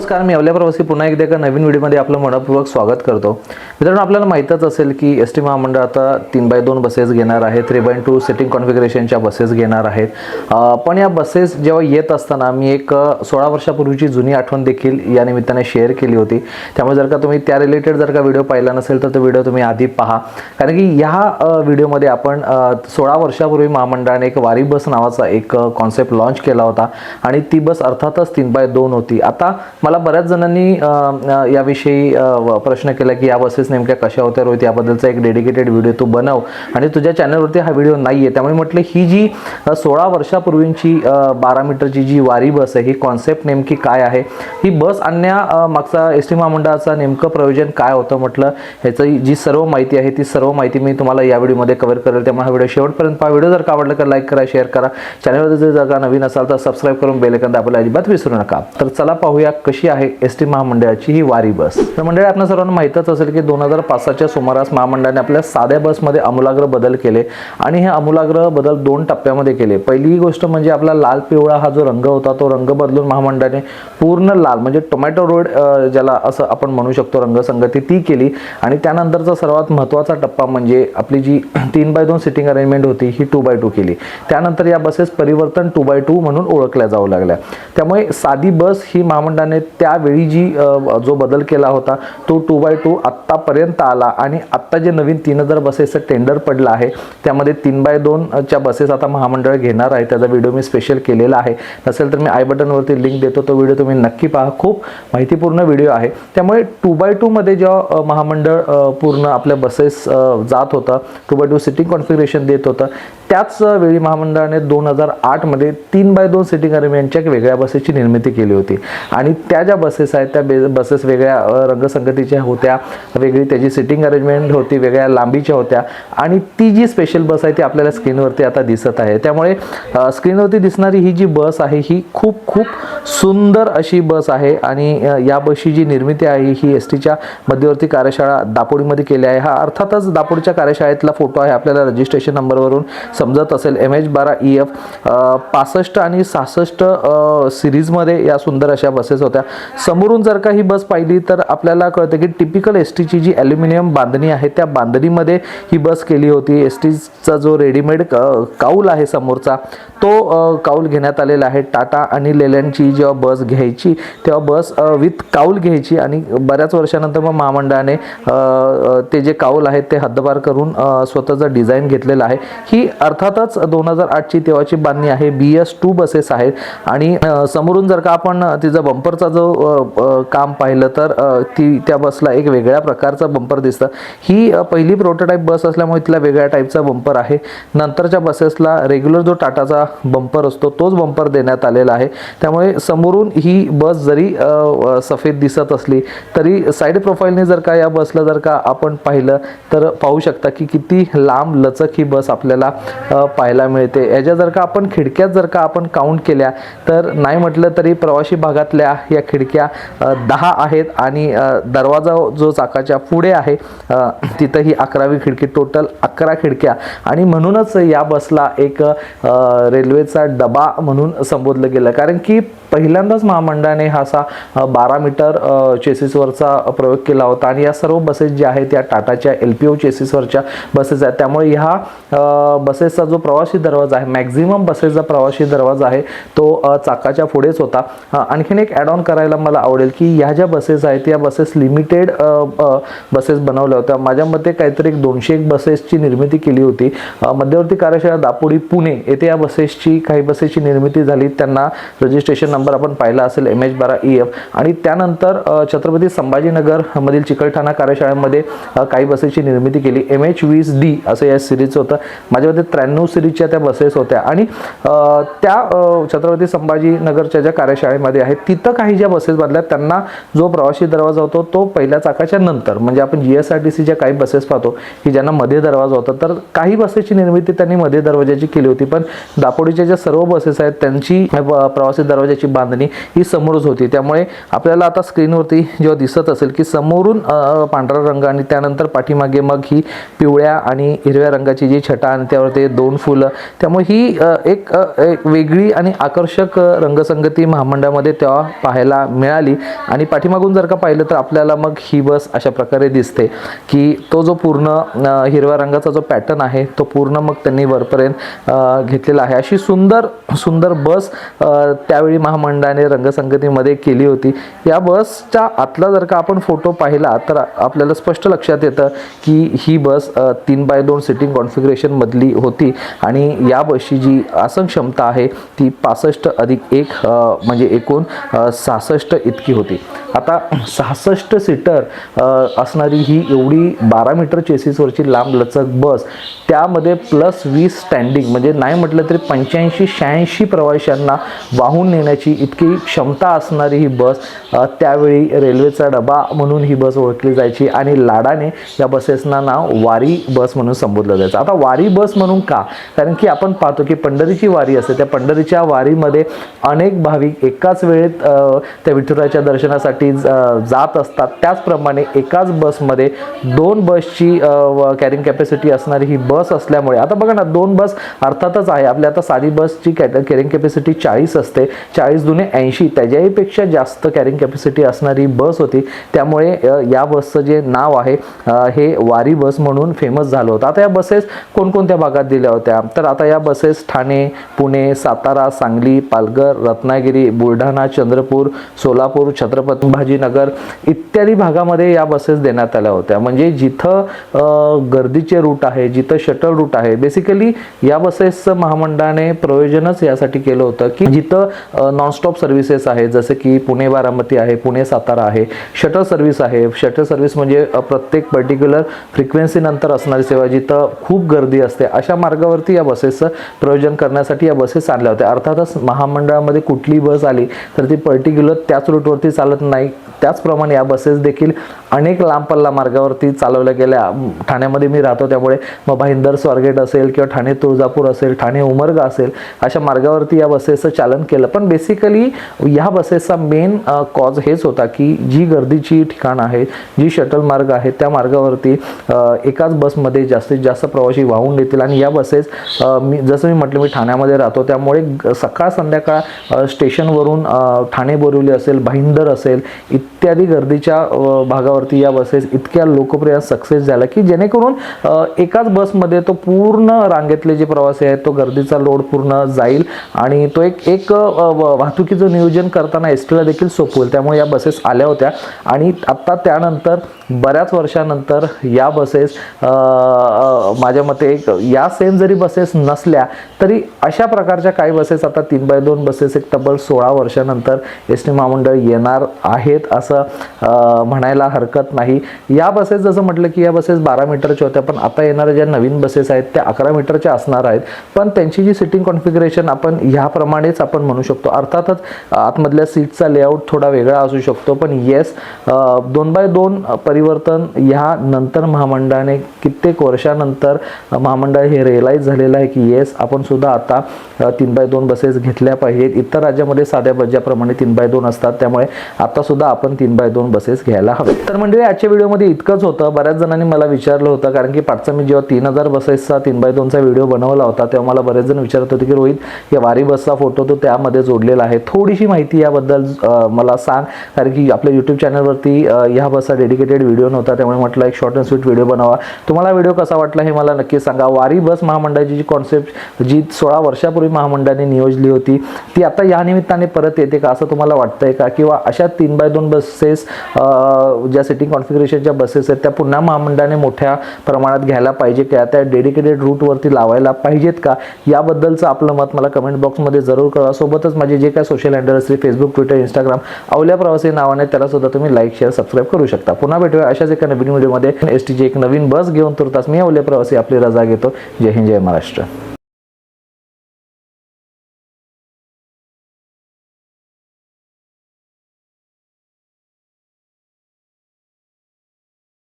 नमस्कार मी अवल्या प्रवासी पुन्हा एकदा एका नवीन व्हिडिओमध्ये आपलं मनपूर्वक स्वागत करतो. मित्रांनो आपल्याला माहीतच असेल की एस टी महामंडळ आता तीन बाय दोन बसेस घेणार आहे थ्री बाय टू सिटिंग कॉन्फिगरेशनच्या बसेस घेणार आहेत. पण या बसेस जेव्हा येत असताना मी एक सोळा वर्षापूर्वीची जुनी आठवण देखील या निमित्ताने शेअर केली होती. त्यामुळे जर का तुम्ही त्या रिलेटेड जर का व्हिडिओ पाहिला नसेल तर तो व्हिडिओ तुम्ही आधी पहा. कारण की ह्या व्हिडिओमध्ये आपण सोळा वर्षापूर्वी महामंडळाने एक वारी बस नावाचा एक कॉन्सेप्ट लॉन्च केला होता. आणि ती बस अर्थातच तीन बाय दोन होती. आता मला बऱ्याच जणांनी याविषयी प्रश्न केला की या बसेस नेमक्या कशा होत्या रोहित याबद्दलचा एक डेडिकेटेड व्हिडिओ तू बनव. आणि तुझ्या चॅनलवरती हा व्हिडिओ नाही आहे त्यामुळे म्हटलं ही जी सोळा वर्षापूर्वींची बारा मीटरची जी वारी बस आहे ही कॉन्सेप्ट नेमकी काय आहे? ही बस आणण्या मागचा एस टी महामंडळाचा नेमकं प्रयोजन काय होतं म्हटलं? ह्याचं जी सर्व माहिती आहे ती सर्व माहिती मी तुम्हाला या व्हिडिओमध्ये कव्हर करेल. त्यामुळे हा व्हिडिओ शेवटपर्यंत पहा. व्हिडिओ जर का आवडला तर लाईक करा शेअर करा. चॅनलवर जर का नवीन असाल तर सबस्क्राईब करून बेल ऐकून दाबायला अजिबात विसरू नका. तर चला पाहूया कशी आहे एस टी महामंडळाची ही वारी बस? तर मंडळी आपल्या सर्वांना माहीतच असेल की दोन हजार पाचच्या सुमारास महामंडळाने आपल्या साध्या बसमध्ये अमूलाग्र बदल केले आणि हे अमूलाग्र बदल दोन टप्प्यामध्ये केले. पहिली गोष्ट म्हणजे आपला लाल पिवळा हा जो रंग होता तो रंग बदलून महामंडळाने पूर्ण लाल म्हणजे टोमॅटो रोड ज्याला असं आपण म्हणू शकतो रंगसंगती ती केली. आणि त्यानंतरचा सर्वात महत्त्वाचा टप्पा म्हणजे आपली जी तीन बाय दोन सिटिंग अरेंजमेंट होती ही टू बाय टू केली. त्यानंतर या बसेस परिवर्तन टू बाय टू म्हणून ओळखल्या जाऊ लागल्या. त्यामुळे साधी बस ही महामंडळाने त्यावेळी जी जो बदल केला होता तो टू बाय टू आत्तापर्यंत आला आणि आत्ता जे नवीन तीन हजार बसेसचं टेंडर पडलं आहे त्यामध्ये तीन बाय दोनच्या बसेस आता महामंडळ घेणार आहे. त्याचा व्हिडिओ मी स्पेशल केलेला आहे. नसेल तर मी आय बटनवरती लिंक देतो. तो व्हिडिओ तुम्ही नक्की पहा. खूप माहितीपूर्ण व्हिडिओ आहे. त्यामुळे टू बाय टूमध्ये जेव्हा महामंडळ पूर्ण आपल्या बसेस जात होतं two by two seating configuration देत होतं त्याच वेळी महामंडळाने दोन हजार आठमध्ये तीन बाय दोन सिटिंग अरेंजमेंटच्या एक वेगळ्या बसेसची निर्मिती केली होती. आणि त्या त्या ज्या बसेस आहेत त्या बे बसेस वेगळ्या रंगसंगतीच्या होत्या वेगळी त्याची सिटिंग अरेंजमेंट होती वेगळ्या लांबीच्या होत्या आणि ती जी स्पेशल बस आहे ती आपल्याला स्क्रीनवरती आता दिसत आहे. त्यामुळे स्क्रीनवरती दिसणारी ही जी बस आहे ही खूप खूप सुंदर अशी बस आहे आणि या बसची जी निर्मिती आहे ही एस टीच्या मध्यवर्ती कार्यशाळा दापोडीमध्ये केली आहे. हा अर्थातच दापोडच्या कार्यशाळेतला फोटो आहे. आपल्याला रजिस्ट्रेशन नंबरवरून समजत असेल. एम एच बारा ई एफ पासष्ट आणि सहासष्ट सिरीजमध्ये या सुंदर अशा बसेस होत्या. समोरून जर का ही बस पाहिली तर आपल्याला कळतं की टिपिकल एस टीची जी ॲल्युमिनियम बांधणी आहे त्या बांधणीमध्ये ही बस केली होती. एस टीचा जो रेडीमेड काऊल आहे समोरचा तो काऊल घेण्यात आलेला आहे. टाटा आणि लेलँडची जेव्हा बस घ्यायची तेव्हा बस विथ काऊल घ्यायची आणि बऱ्याच वर्षानंतर मग महामंडळाने ते जे काऊल आहेत ते हद्दपार करून स्वतःचा स्वतःचं डिझाईन घेतलेला आहे. ही अर्थातच दोन हजार आठची तेव्हाची बांधणी आहे. बी एस टू बसेस आहेत. आणि समोरून जर का आपण तिचा बंपरचा जो काम पाहिलं तर ती त्या बसला एक वेगळ्या प्रकारचा बंपर दिसतं. ही पहिली प्रोटोटाईप बस असल्यामुळे तिला वेगळ्या टाईपचा बंपर आहे. नंतरच्या बसेसला रेग्युलर जो टाटाचा बंपर असतो तोच बंपर देण्यात आलेला आहे. त्यामुळे समोरून ही बस जरी सफेद दिसत असली तरी साईड प्रोफाईलने जर का या बसला जर का आपण पाहिलं तर पाहू शकता की किती लांब लचक ही बस आपल्याला पाहायला मिळते. याच्या जर का आपण खिडक्यात जर का आपण काउंट केल्या तर नाही म्हटलं तरी प्रवासी भागातल्या या खिडक्या दहा आहेत आणि दरवाजा जो चाकाच्या पुढे आहे तिथंही तिथं ही अकरावी खिडकी टोटल अकरा खिडक्या. आणि म्हणूनच या बसला एक रेल्वेचा डबा म्हणून संबोधलं गेलं. कारण की पहिल्यांदाच महामंडळाने हा असा बारा मीटर चेसिसवरचा प्रयोग केला होता. आणि या सर्व बसेस ज्या आहेत त्या टाटाच्या एल पी ओ चेसिसवरच्या बसेस आहेत. त्यामुळे ह्या बसेसचा जो प्रवासी दरवाजा आहे मॅक्झिमम बसेसचा प्रवासी दरवाजा आहे तो चाकाच्या पुढेच होता. आणखीन एक ॲड ऑन करायला मला आवडेल की ह्या ज्या बसेस आहेत या बसेस लिमिटेड बसेस बनवल्या होत्या. माझ्या मते काहीतरी एक दोनशे एक बसेसची निर्मिती केली होती. मध्यवर्ती कार्यशाळा दापोडी पुणे येथे या बसेसची काही बसेसची निर्मिती झाली. त्यांना रजिस्ट्रेशन नंबर आपण पाहिला असेल एम एच बारा ई एफ आणि त्यानंतर छत्रपती संभाजीनगर मधील चिकलठाणा कार्यशाळेमध्ये काही बसेसची निर्मिती केली. एम एच वीस डी असं या सिरीजचं होतं. माझ्या मते त्र्याण्णव सिरीजच्या त्या बसेस होत्या. आणि त्या छत्रपती संभाजीनगरच्या ज्या कार्यशाळेमध्ये आहेत तिथं काही ज्या बसेस बदल्या त्यांना जो प्रवासी दरवाजा होतो तो पहिल्या चाकाच्या नंतर. म्हणजे आपण जी एस आर टी सीच्या काही बसेस पाहतो की ज्यांना मध्ये दरवाजा होता तर काही बसेसची निर्मिती त्यांनी मध्ये दरवाजाची केली होती. पण दापोडीच्या ज्या सर्व बसेस आहेत त्यांची प्रवासी दरवाजाची बांधणी ही समोरच होती. त्यामुळे आपल्याला आता स्क्रीनवरती जेव्हा दिसत असेल की समोरून पांढरा रंग आणि त्यानंतर पाठीमागे मग ही पिवळ्या आणि हिरव्या रंगाची जी छटा आणि त्यावर ते दोन फुलं त्यामुळे ही एक एक वेगळी आणि आकर्षक रंगसंगती महामंडळामध्ये तेव्हा पाहायला पाहायला मिळाली. आणि पाठीमागून जर का पाहिलं तर आपल्याला मग ही बस अशा प्रकारे दिसते की तो जो पूर्ण हिरव्या रंगाचा जो पॅटर्न आहे तो पूर्ण मग त्यांनी वरपर्यंत घेतलेला आहे. अशी सुंदर सुंदर बस त्यावेळी महामंडळाने रंगसंगतीमध्ये केली होती. या बसच्या आतला जर का आपण फोटो पाहिला तर आपल्याला स्पष्ट लक्षात येतं की ही बस तीन बाय दोन सिटिंग कॉन्फिगरेशनमधली होती. आणि या बसची जी आसन क्षमता आहे ती पासष्ट अधिक एक म्हणजे एकूण सहा सहासष्ट इतकी होती. आता सहासष्ट सीटर असणारी ही एवढी बारा मीटर चेसिसवरची लांब लचक बस त्यामध्ये प्लस वीस स्टँडिंग म्हणजे नाही म्हटलं तरी पंच्याऐंशी शहाऐंशी प्रवाशांना वाहून नेण्याची इतकी क्षमता असणारी ही बस त्यावेळी रेल्वेचा डबा म्हणून ही बस ओळखली जायची आणि लाडाने या बसेसना नाव वारी बस म्हणून संबोधलं जायचं. आता वारी बस म्हणून का? कारण की आपण पाहतो की पंढरीची वारी असते त्या पंढरीच्या वारीमध्ये अनेक भाविक एकाच वेळेत त्या विठुराच्या दर्शनासाठी ज- जात असतात. त्याचप्रमाणे एकाच बसमध्ये दोन बसची कॅरिंग कॅपॅसिटी असणारी ही बस असल्यामुळे आता बघा ना दोन बस अर्थातच आहे. आपल्या आता साधी बसची कॅरिंग कॅपॅसिटी चाळीस असते. चाळीस दुने ऐंशी. त्याच्याहीपेक्षा जास्त कॅरिंग कॅपॅसिटी असणारी बस होती. त्यामुळे या बसचं जे नाव आहे हे वारी बस म्हणून फेमस झालं होतं. आता या बसेस कोणकोणत्या भागात दिल्या होत्या? तर आता या बसेस ठाणे पुणे सातारा सांगली पालघर रत्नागिरी बुलढाणा चंद्रपूर सोलापूर छत्रपती संभाजीनगर इत्यादी भागामध्ये या बसेस देण्यात आल्या होत्या. म्हणजे जिथं गर्दीचे रूट आहे जिथं शटल रूट आहे बेसिकली या बसेसचं महामंडळाने प्रयोजनच यासाठी केलं होतं की जिथं नॉनस्टॉप सर्व्हिसेस आहे जसे की पुणे बारामती आहे पुणे सातारा आहे शटल सर्व्हिस आहे. शटल सर्व्हिस म्हणजे प्रत्येक पर्टिक्युलर फ्रिक्वेन्सी नंतर असणारी सेवा जिथं खूप गर्दी असते अशा मार्गावरती या बसेसचं प्रयोजन करण्यासाठी या बसेस आणल्या होत्या. अर्थातच महामंडळामध्ये कुठली बस आली तर ती पर्टिक्युलर त्याच रूटवरती चालत नाही. त्याचप्रमाणे या बसेस देखील अनेक लांब पल्ला मार्गावरती चालवल्या गेल्या. ठाण्यामध्ये मी राहतो त्यामुळे मग भाईंदर स्वारगेट असेल किंवा ठाणे तुळजापूर असेल ठाणे उमरगा असेल अशा मार्गावरती या बसेसचं चालन केलं. पण बेसिकली ह्या बसेसचा मेन कॉज हेच होता की जी गर्दीची ठिकाणं आहेत जी शटल मार्ग आहेत त्या मार्गावरती एकाच बसमध्ये जास्तीत जास्त प्रवासी वाहून घेतील आणि या बसेस मी जसं मी म्हटलं मी ठाण्यामध्ये राहतो त्यामुळे सकाळ संध्याकाळ स्टेशनवरून ठाणे बोरिवली असेल भाईंदर असेल इत्यादी गर्दीच्या भागावर भागावरती या बसेस इतक्या लोकप्रिय सक्सेस झाल्या की जेणेकरून एकाच बसमध्ये तो पूर्ण रांगेतले जे प्रवासी आहेत तो गर्दीचा लोड पूर्ण जाईल आणि तो एक एक वाहतुकीचं नियोजन करताना एस टीला देखील सोपं होईल. त्यामुळे या बसेस आल्या होत्या. आणि आत्ता त्यानंतर बऱ्याच वर्षानंतर या बसेस माझ्या मते एक या सेम जरी बसेस नसल्या तरी अशा प्रकारच्या काही बसेस आता तीन बाय दोन बसेस एक तब्बल सोळा वर्षानंतर एस टी महामंडळ येणार आहेत असं म्हणायला हरकत नाही. या बसेस जसं म्हटलं की या बसेस बारा मीटरच्या होत्या पण आता येणाऱ्या ज्या नवीन बसेस आहेत त्या अकरा मीटरच्या असणार आहेत. पण त्यांची जी सिटिंग कॉन्फिगरेशन आपण ह्याप्रमाणेच आपण म्हणू शकतो. अर्थातच आतमधल्या सीटचा लेआउट थोडा वेगळा असू शकतो. पण येस दोन बाय दोन परिवर्तन ह्या नंतर महामंडळाने कित्येक वर्षानंतर महामंडळ हे रिअलाईज झालेलं आहे की येस आपण सुद्धा आता तीन बाय दोन बसेस घेतल्या पाहिजेत. इतर राज्यामध्ये साध्या बजाप्रमाणे तीन बाय दोन असतात त्यामुळे आता सुद्धा आपण तीन बाय दोन बसेस घ्यायला हवे. तर मंडळी आजच्या व्हिडिओमध्ये इतकंच होतं. बऱ्याच जणांनी मला विचारलं होतं कारण की पाठचा मी जेव्हा तीन हजार बसेसचा तीन बाय दोनचा व्हिडिओ बनवला होता तेव्हा मला बरेच जण विचारत होते की रोहित या वारी बसचा फोटो तो त्यामध्ये जोडलेला आहे. थोडीशी माहिती याबद्दल मला सांग. कारण की आपल्या यूट्यूब चॅनलवरती ह्या बसचा डेडिकेटेड व्हिडिओ नव्हता त्यामुळे म्हटलं एक शॉर्ट अँड स्वीट व्हिडिओ बनवा. तुम्हाला व्हिडिओ कसा वाटला हे मला नक्की सांगा. वारी बस महामंडळाची जी कॉन्सेप्ट जी सोळा वर्षापूर्वी महामंडळाने नियोजली होती ती आता या निमित्ताने परत येते का? असं तुम्हाला वाटतंय का? किंवा अशा तीन बाय दोन बसेस ज्या सिटिंग कॉन्फिगरेशनच्या बसेस आहेत त्या पुन्हा महामंडळाने मोठ्या प्रमाणात घ्यायला पाहिजे. का त्या डेडिकेटेड रूटवरती लावायला पाहिजेत का? याबद्दलचं आपलं मत मला कमेंट बॉक्समध्ये जरूर कळवा. सोबतच माझे जे काय सोशल हँडल असतील Facebook Twitter Instagram Avalya Pravasi नावाने त्याला सुद्धा तुम्ही लाईक शेअर सबस्क्राईब करू शकता. पुन्हा भेटूया अशाच एका नवीन व्हिडिओमध्ये एस टीची एक नवीन बस घेऊन तुरतास मी अवल्या प्रवासी आपली रजा घेतो. जय हिंद जय महाराष्ट्र.